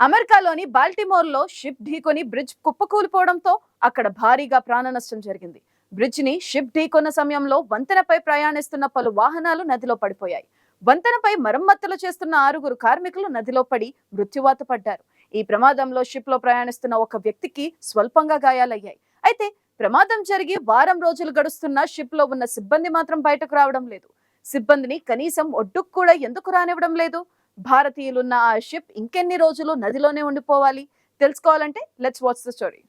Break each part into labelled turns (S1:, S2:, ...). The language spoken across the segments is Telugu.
S1: అమెరికాలోని బాల్టిమోర్లో షిప్ ఢీకొని బ్రిడ్జ్ కుప్పకూలిపోవడంతో అక్కడ భారీగా ప్రాణ నష్టం జరిగింది. బ్రిడ్జిని షిప్ ఢీకొన్న సమయంలో వంతెనపై ప్రయాణిస్తున్న పలు వాహనాలు నదిలో పడిపోయాయి. వంతెనపై మరమ్మతులు చేస్తున్న ఆరుగురు కార్మికులు నదిలో పడి మృత్యువాత పడ్డారు. ఈ ప్రమాదంలో షిప్లో ప్రయాణిస్తున్న ఒక వ్యక్తికి స్వల్పంగా గాయాలయ్యాయి. అయితే ప్రమాదం జరిగి వారం రోజులు గడుస్తున్న షిప్లో ఉన్న సిబ్బంది మాత్రం బయటకు రావడం లేదు. సిబ్బందిని కనీసం ఒడ్డుకు కూడా ఎందుకు రానివ్వడం లేదు? భారతీయులున్న ఆ షిప్ ఇంకెన్ని రోజులు నదిలోనే ఉండిపోవాలి? తెలుసుకోవాలంటే లెట్స్ వాచ్ ద స్టోరీ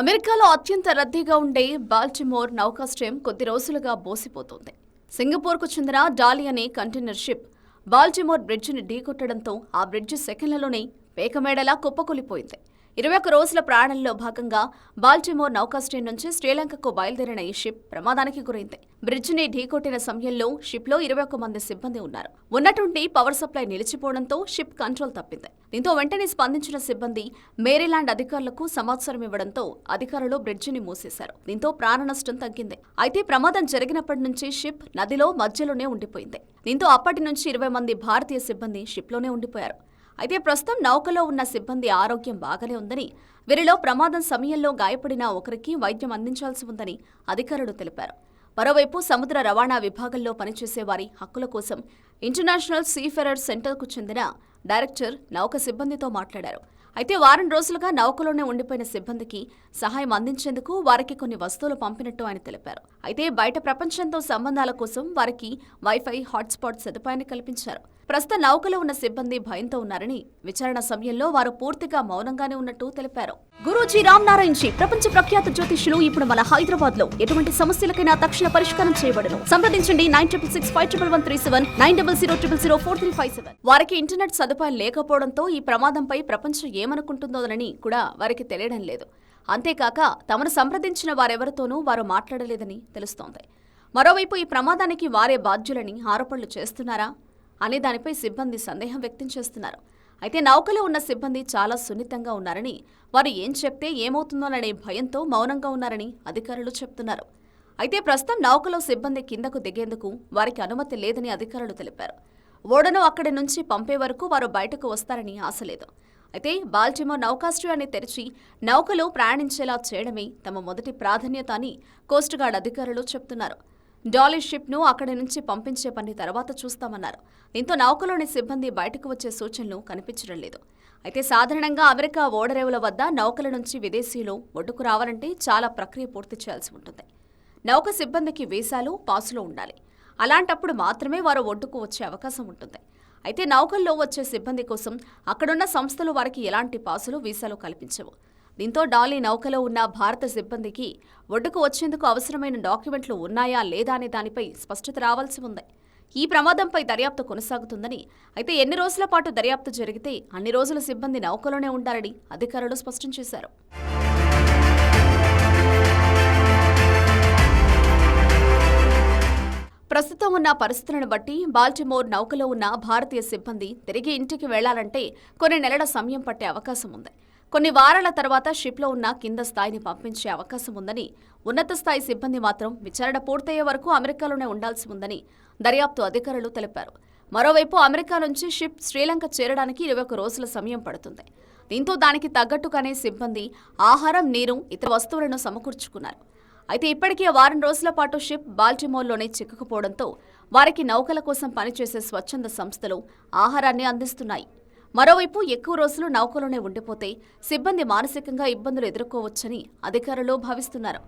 S2: అమెరికాలో అత్యంత రద్దీగా ఉండే బాల్టిమోర్ నౌకాశ్రయం కొద్ది రోజులుగా బోసిపోతుంది. సింగపూర్కు చెందిన డాలి అనే కంటైనర్ షిప్ బాల్టిమోర్ బ్రిడ్జిని ఢీకొట్టడంతో ఆ బ్రిడ్జి సెకండ్లలోనే పేకమేడలా కుప్పకూలిపోయింది. ఇరవై ఒక్క రోజుల ప్రయాణంలో భాగంగా బాల్టిమోర్ నౌకాశ్రయం నుంచి శ్రీలంకకు బయలుదేరిన ఈ షిప్ ప్రమాదానికి గురైంది. బ్రిడ్జిని ఢీకొట్టిన సమయంలో షిప్లో ఇరవై ఒక్క మంది సిబ్బంది ఉన్నారు. ఉన్నటువంటి పవర్ సప్లై నిలిచిపోవడంతో షిప్ కంట్రోల్ తప్పింది. దీంతో వెంటనే స్పందించిన సిబ్బంది మేరీలాండ్ అధికారులకు సమాచారం ఇవ్వడంతో అధికారులు బ్రిడ్జిని మూసేశారు. దీంతో ప్రాణ నష్టం తగ్గింది. అయితే ప్రమాదం జరిగినప్పటి నుంచి షిప్ నదిలో మధ్యలోనే ఉండిపోయింది. దీంతో అప్పటి నుంచి ఇరవై మంది భారతీయ సిబ్బంది షిప్లోనే ఉండిపోయారు. అయితే ప్రస్తుతం నౌకలో ఉన్న సిబ్బంది ఆరోగ్యం బాగానే ఉందని వీరిలో ప్రమాదం సమయంలో గాయపడిన ఒకరికి వైద్యం అందించాల్సి ఉందని అధికారులు తెలిపారు. మరోవైపు సముద్ర రవాణా విభాగంలో పనిచేసే వారి హక్కుల కోసం ఇంటర్నేషనల్ సీఫెరర్ సెంటర్కు చెందిన డైరెక్టర్ నౌక సిబ్బందితో మాట్లాడారు. అయితే వారం రోజులుగా నౌకలోనే ఉండిపోయిన సిబ్బందికి సహాయం అందించేందుకు వారికి కొన్ని వస్తువులు పంపినట్టు ఆయన తెలిపారు. అయితే బయట ప్రపంచంతో సంబంధాల కోసం వారికి వైఫై హాట్స్పాట్ సదుపాయాన్ని కల్పించారు. ప్రస్తుత నౌకలో ఉన్న సిబ్బంది భయంతో ఉన్నారని విచారణ సమయంలో వారు పూర్తిగా మౌనంగానే ఉన్నట్టు తెలిపారు. గురూజీ రామ్ నారాయణ్ జీ ప్రపంచ ప్రఖ్యాత జ్యోతిష్యులు ఇప్పుడు మన హైదరాబాద్లో ఎటువంటి సమస్యలకైనా తక్షణ పరిష్కారం చేయబడను. సంప్రదించండి nine triple six five triple one three seven nine double zero triple zero four three five seven. వారికి ఇంటర్నెట్ సదుపాయం లేకపోవడంతో ఈ ప్రమాదంపై ప్రపంచం ఏమనుకుంటుందోనని కూడా వారికి తెలియడం లేదు. అంతేకాక తమను సంప్రదించిన వారెవరితోనూ వారు మాట్లాడలేదని తెలుస్తోంది. మరోవైపు ఈ ప్రమాదానికి వారే బాధ్యులని ఆరోపణలు చేస్తున్నారా? అనే దానిపై సిబ్బంది సందేహం వ్యక్తం చేస్తున్నారు. అయితే నౌకలో ఉన్న సిబ్బంది చాలా సున్నితంగా ఉన్నారని వారు ఏం చెప్తే ఏమవుతుందోననే భయంతో మౌనంగా ఉన్నారని అధికారులు చెప్తున్నారు. అయితే ప్రస్తుతం నౌకలో సిబ్బంది కిందకు దిగేందుకు వారికి అనుమతి లేదని అధికారులు తెలిపారు. ఓడను అక్కడి నుంచి పంపే వరకు వారు బయటకు వస్తారని ఆశ లేదు. అయితే బాల్టిమోర్ నౌకాశ్రయాన్ని తెరిచి నౌకలో ప్రయాణించేలా చేయడమే తమ మొదటి ప్రాధాన్యత అని కోస్ట్గార్డ్ అధికారులు చెప్తున్నారు. డాలీ షిప్ను అక్కడి నుంచి పంపించే పని తర్వాత చూస్తామన్నారు. దీంతో నౌకలోని సిబ్బంది బయటకు వచ్చే సూచనలు కనిపించడం లేదు. అయితే సాధారణంగా అమెరికా ఓడరేవుల వద్ద నౌకల నుంచి విదేశీయులు ఒడ్డుకు రావాలంటే చాలా ప్రక్రియ పూర్తి చేయాల్సి ఉంటుంది. నౌక సిబ్బందికి వీసాలు పాసులు ఉండాలి. అలాంటప్పుడు మాత్రమే వారు ఒడ్డుకు వచ్చే అవకాశం ఉంటుంది. అయితే నౌకల్లో వచ్చే సిబ్బంది కోసం అక్కడున్న సంస్థలు వారికి ఎలాంటి పాసులు వీసాలు కల్పించవు. దీంతో డాలీ నౌకలో ఉన్న భారత సిబ్బందికి ఒడ్డుకు వచ్చేందుకు అవసరమైన డాక్యుమెంట్లు ఉన్నాయా లేదా అనే దానిపై స్పష్టత రావాల్సి ఉంది. ఈ ప్రమాదంపై దర్యాప్తు కొనసాగుతుందని అయితే ఎన్ని రోజుల పాటు దర్యాప్తు జరిగితే అన్ని రోజుల సిబ్బంది నౌకలోనే ఉండాలని అధికారులు స్పష్టం చేశారు. ప్రస్తుతం ఉన్న పరిస్థితులను బట్టి బాల్టిమోర్ నౌకలో ఉన్న భారతీయ సిబ్బంది తిరిగి ఇంటికి వెళ్ళాలంటే కొన్ని నెలల సమయం పట్టే అవకాశం ఉంది. కొన్ని వారాల తర్వాత షిప్లో ఉన్న కింద స్థాయిని పంపించే అవకాశం ఉందని ఉన్నత స్థాయి సిబ్బంది మాత్రం విచారణ పూర్తయ్యే వరకు అమెరికాలోనే ఉండాల్సి ఉందని దర్యాప్తు అధికారులు తెలిపారు. మరోవైపు అమెరికా నుంచి షిప్ శ్రీలంక చేరడానికి ఇరవై ఒక్క రోజుల సమయం పడుతుంది. దీంతో దానికి తగ్గట్టుగానే సిబ్బంది ఆహారం నీరు ఇతర వస్తువులను సమకూర్చుకున్నారు. అయితే ఇప్పటికే వారం రోజుల పాటు షిప్ బాల్టిమోర్లోనే చిక్కుకుపోవడంతో వారికి నౌకల కోసం పనిచేసే స్వచ్ఛంద సంస్థలు ఆహారాన్ని అందిస్తున్నాయి. మరోవైపు ఎక్కువ రోజులు నౌకలోనే ఉండిపోతే సిబ్బంది మానసికంగా ఇబ్బందులు ఎదుర్కోవచ్చని అధికారులు భావిస్తున్నారు.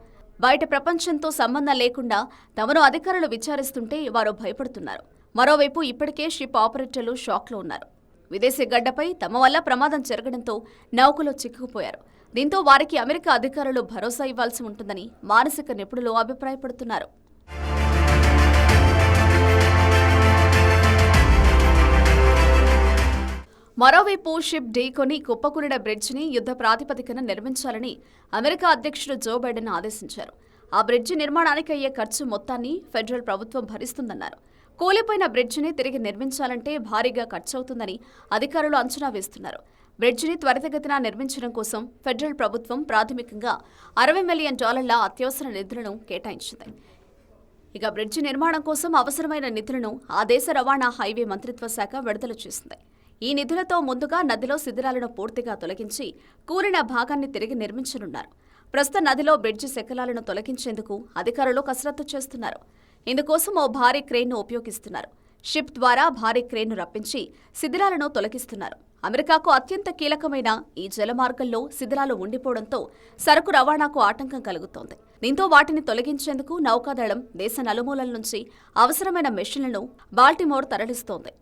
S2: బయట ప్రపంచంతో సంబంధం లేకుండా తమను అధికారులు విచారిస్తుంటే వారు భయపడుతున్నారు. మరోవైపు ఇప్పటికే షిప్ ఆపరేటర్లు షాక్లో ఉన్నారు. విదేశీ గడ్డపై తమ వల్ల ప్రమాదం జరగడంతో నౌకలో చిక్కుకుపోయారు. దీంతో వారికి అమెరికా అధికారులు భరోసా ఇవ్వాల్సి ఉంటుందని మానసిక నిపుణులు అభిప్రాయపడుతున్నారు. మరోవైపు షిప్ ఢీకొని కుప్పకూలిన బ్రిడ్జిని యుద్ధ ప్రాతిపదికన నిర్మించాలని అమెరికా అధ్యక్షుడు జో బైడెన్ ఆదేశించారు. ఆ బ్రిడ్జి నిర్మాణానికి అయ్యే ఖర్చు మొత్తాన్ని ఫెడరల్ ప్రభుత్వం భరిస్తుందన్నారు. కూలిపోయిన బ్రిడ్జిని తిరిగి నిర్మించాలంటే భారీగా ఖర్చవుతుందని అధికారులు అంచనా వేస్తున్నారు. బ్రిడ్జిని త్వరితగతిన నిర్మించడం కోసం ఫెడరల్ ప్రభుత్వం ప్రాథమికంగా అరవై మిలియన్ డాలర్ల అత్యవసర నిధులను కేటాయించింది. ఇక బ్రిడ్జి నిర్మాణం కోసం అవసరమైన నిధులను ఆ దేశ రవాణా హైవే మంత్రిత్వ శాఖ విడుదల చేసింది. ఈ నిధులతో ముందుగా నదిలో శిథిరాలను పూర్తిగా తొలగించి కూలిన భాగాన్ని తిరిగి నిర్మించనున్నారు. ప్రస్తుత నదిలో బ్రిడ్జి శకలాలను తొలగించేందుకు అధికారులు కసరత్తు చేస్తున్నారు. ఇందుకోసం ఓ భారీ క్రేన్ను ఉపయోగిస్తున్నారు. షిప్ ద్వారా భారీ క్రేన్ను రప్పించి శిథిరాలను తొలగిస్తున్నారు. అమెరికాకు అత్యంత కీలకమైన ఈ జలమార్గంలో శిథిరాలు ఉండిపోవడంతో సరుకు రవాణాకు ఆటంకం కలుగుతోంది. దీంతో వాటిని తొలగించేందుకు నౌకాదళం దేశ నలుమూలల నుంచి అవసరమైన మెషిన్లను బాల్టిమోర్ తరలిస్తోంది.